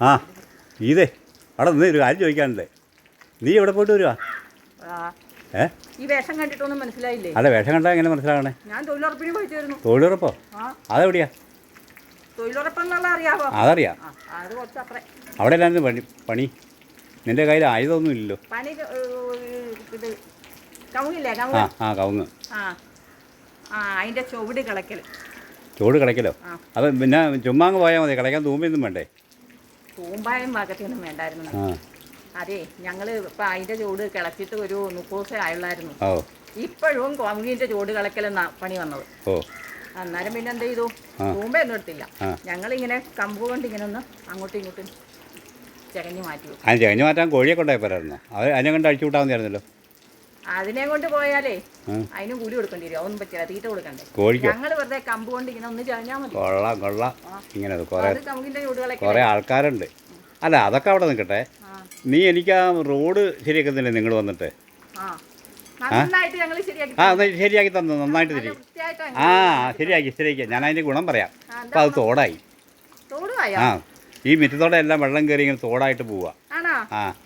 ആ ഇതേ അവിടെ നിന്ന് ഒരു കാര്യം ചോദിക്കാനുണ്ട്. നീ എവിടെ പോയിട്ട് വരുവാ? ഏ? ഈ വേഷം കണ്ടിട്ടൊന്നും മനസ്സിലായില്ലേ? അല്ല വേഷം കണ്ടാൽ എങ്ങനെ മനസ്സിലാകണേ? ഞാൻ തൊഴിലുറപ്പിന് പോയിട്ട് വരുന്നു തൊഴിലുറപ്പോ അതെവിടെയാ? തൊഴിലുറപ്പെന്നുള്ള അറിയാവോ? അതറിയാം. അത് അവിടെ എല്ലായിരുന്നു പണി പണി. നിന്റെ കയ്യിൽ ആയുധമൊന്നും ഇല്ലല്ലോ. പണി ഏർ, ഇത് കവുങ്ങില്ലേ ആ കവുങ്ങ്? ആ കവുങ്ങ്. ആ. ആ അതിന്റെ ചുവട് കിളക്കൽ അത് പിന്നെ ചുമ്മാങ്ങ് പോയാൽ മതി. കിളയ്ക്കാൻ തൂമ്പയൊന്നും വേണ്ടേ? തൂമ്പായും ഭാഗത്തൊന്നും വേണ്ടായിരുന്നു. അതെ ഞങ്ങൾ ഇപ്പൊ അതിന്റെ ചൂട് കിളച്ചിട്ട് ഒരു മുപ്പത് ദിവസം ആയുള്ളായിരുന്നു ഇപ്പോഴും കോമീന്റെ ചൂട് കിളക്കലെന്നാ പണി വന്നത്. അന്നേരം പിന്നെ എന്ത് ചെയ്തു. തൂമ്പയൊന്നും എടുത്തില്ല. ഞങ്ങളിങ്ങനെ കമ്പ് കൊണ്ട് ഇങ്ങനെ ഒന്ന് അങ്ങോട്ടും ഇങ്ങോട്ടും ചെകഞ്ഞു മാറ്റി ചെകഞ്ഞു മാറ്റാൻ കോഴിയെ കൊണ്ടായി പോരായിരുന്നു അത് അതിനെ കൊണ്ട് അഴിച്ചു വിട്ടാൽ മതിയായിരുന്നല്ലോ. അതിനെ കൊണ്ട് പോയാലേ. അതിന് കൂലി കൊടുക്കേണ്ടി വരും. അതൊന്നും പറ്റില്ല. തീറ്റ കൊടുക്കണ്ടേ? ഞങ്ങൾ വെറുതെ കമ്പ് കൊണ്ട് ഇങ്ങനെ ഒന്ന് ചകഞ്ഞാൽ മതി. കൊള്ളാം കൊള്ളാം. ഇങ്ങനെ കുറെ ആൾക്കാരുണ്ട്. അല്ല അതൊക്കെ അവിടെ നിൽക്കട്ടെ നീ എനിക്ക് ആ റോഡ് ശരിയാക്കുന്നില്ലേ നിങ്ങൾ വന്നിട്ട്? ആ. ശരിയാക്കി തന്നു. നന്നായിട്ട് തിരി ആ ശരിയാക്കി ശരിയാക്കി ഞാൻ അതിന്റെ ഗുണം പറയാം. അപ്പം അത് തോടായി. ആ ഈ മിറ്റത്തോടെ എല്ലാം വെള്ളം കയറി ഇങ്ങനെ തോടായിട്ട് പോവുക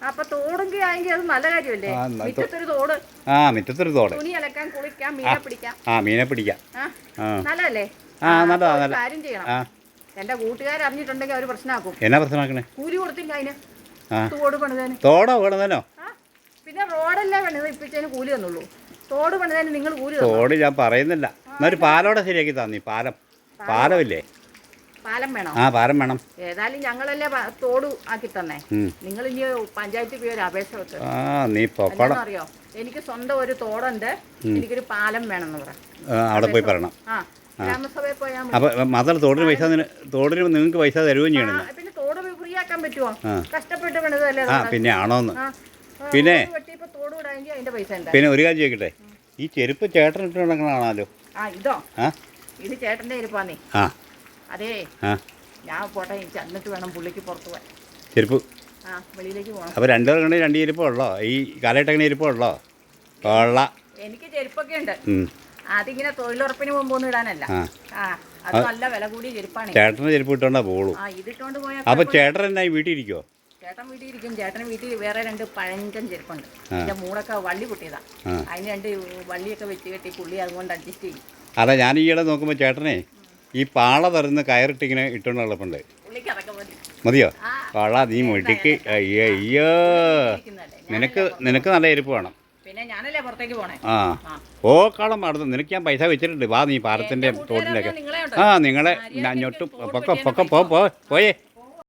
അപ്പൊ തോടെങ്കിൽ ആയെങ്കിൽ അത് നല്ല കാര്യമല്ലേ? മിറ്റത്തൊരു തോട്. ആ മിറ്റത്തൊരു തോട്. തുണി അലക്കാൻ കുളിക്കാം മീനെ പിടിക്കാം. ആ മീനെ പിടിക്കാം. നല്ലതല്ലേ? ആ, നല്ലതാ, നല്ല കാര്യം ചെയ്യണം. എന്റെ കൂട്ടുകാർ അറിഞ്ഞിട്ടുണ്ടെങ്കിൽ അവർ പ്രശ്നമാക്കും എന്നാ പ്രശ്നമാക്കണേ? കൂലി കൊടുത്തില്ല അതിന്. തോട് പണിതേന്. തോടോ ആ പിന്നെ റോഡല്ലേ പണിത് ഇപ്പിച്ചതിന് കൂലി തന്നുള്ളൂ. തോട് പണിതേന് നിങ്ങൾ കൂലി തോട് ഞാൻ പറയുന്നില്ല. എന്നാ ഒരു പാലോടെ ശരിയാക്കി തന്നി പാലം. പാലമില്ലേ? പാലം വേണം? ആ പാലം വേണം. ഏതായാലും ഞങ്ങളല്ലേ തോട് ആക്കി തന്നേ. നിങ്ങൾ ഇനി പഞ്ചായത്തിൽ പോയി ഒരു അപേക്ഷ വെക്ക്. ആ നീ പൊക്കോളം അറിയോ? എനിക്ക് സ്വന്തം ഒരു തോടുണ്ട്. എനിക്കൊരു പാലം വേണം പറ. ആ, അവിടെ പോയി പറയണം. ആ ഗ്രാമസഭയിൽ പോയാൽ. അപ്പം മാത്രം തോടിന് പൈസ തോടിന് നിങ്ങൾക്ക് പൈസ തരുകയും ചെയ്യണം പിന്നെ തോട് ഫ്രീ ആക്കാൻ പറ്റുമോ. കഷ്ടപ്പെട്ട് പണിതല്ലേ ആ പിന്നെ ആണോന്ന്. പിന്നെ? പിന്നെ ഒരു കാര്യം ചോദിക്കട്ടെ? ഈ ചെരുപ്പ് ചേട്ടൻ ഇട്ട് നടക്കണാണല്ലോ ആ ഇതോ? ആ? ഇത് ചേട്ടന്റെ ചെരുപ്പാന്നേ. ആ. അതേ. ഞാൻ പോട്ടെ എന്നിട്ട് വേണം പുള്ളിക്ക് പുറത്ത് പോവാൻ. ചെരുപ്പ്. വെളിയിലേക്ക് പോകണം അപ്പോൾ രണ്ടു പേർക്കുണ്ടെങ്കിൽ രണ്ട് ചെരുപ്പുള്ളോ ഈ കാലഘട്ടങ്ങനെ ചെരുപ്പുള്ളോ കൊള്ള. എനിക്ക് ചെരുപ്പൊക്കെ ഉണ്ട്. അതിങ്ങനെ തൊഴിലുറപ്പിന് മുമ്പൊന്നും ഇടാനല്ല. അത് നല്ല വില കൂടിയ ചെരുപ്പാണ്. ചേട്ടന് ചെരുപ്പ് ഇട്ടോണ്ടാ പോളൂ ഇതിട്ടോണ്ട് പോയാൽ അപ്പൊ ചേട്ടൻ എന്നാ വീട്ടിൽ ഇരിക്കോ ചേട്ടൻ വീട്ടിൽ ഇരിക്കും. ചേട്ടൻ വീട്ടിൽ വേറെ രണ്ട് പഴഞ്ചൻ ചെരുപ്പുണ്ട്. അതിന്റെ മൂടൊക്കെ വള്ളി പൊട്ടിയതാ. അതിന് രണ്ട് വള്ളിയൊക്കെ വെച്ച് കെട്ടി പുള്ളി അതുകൊണ്ട് അഡ്ജസ്റ്റ് ചെയ്യും. അതാ ഞാൻ ഈയിടെ നോക്കുമ്പോൾ ചേട്ടനെ ഈ പാള തരുന്ന കയറിട്ട് ഇങ്ങനെ ഇട്ടുകൊണ്ട് നടപ്പുണ്ട്. മതിയോ? പാള നീ മുടിക്ക് അയ്യോ അയ്യോ. നിനക്ക് നിനക്ക് നല്ല എരിപ്പ് വേണം. ആ. ഓ കളം പാടുന്നു നിനക്ക് ഞാൻ പൈസ വെച്ചിട്ടുണ്ട്. വാ നീ പാലത്തിന്റെ തോട്ടിലൊക്കെ. ആ നിങ്ങളെ ഞൊട്ടും പൊക്ക പൊക്ക പോ പോയേ.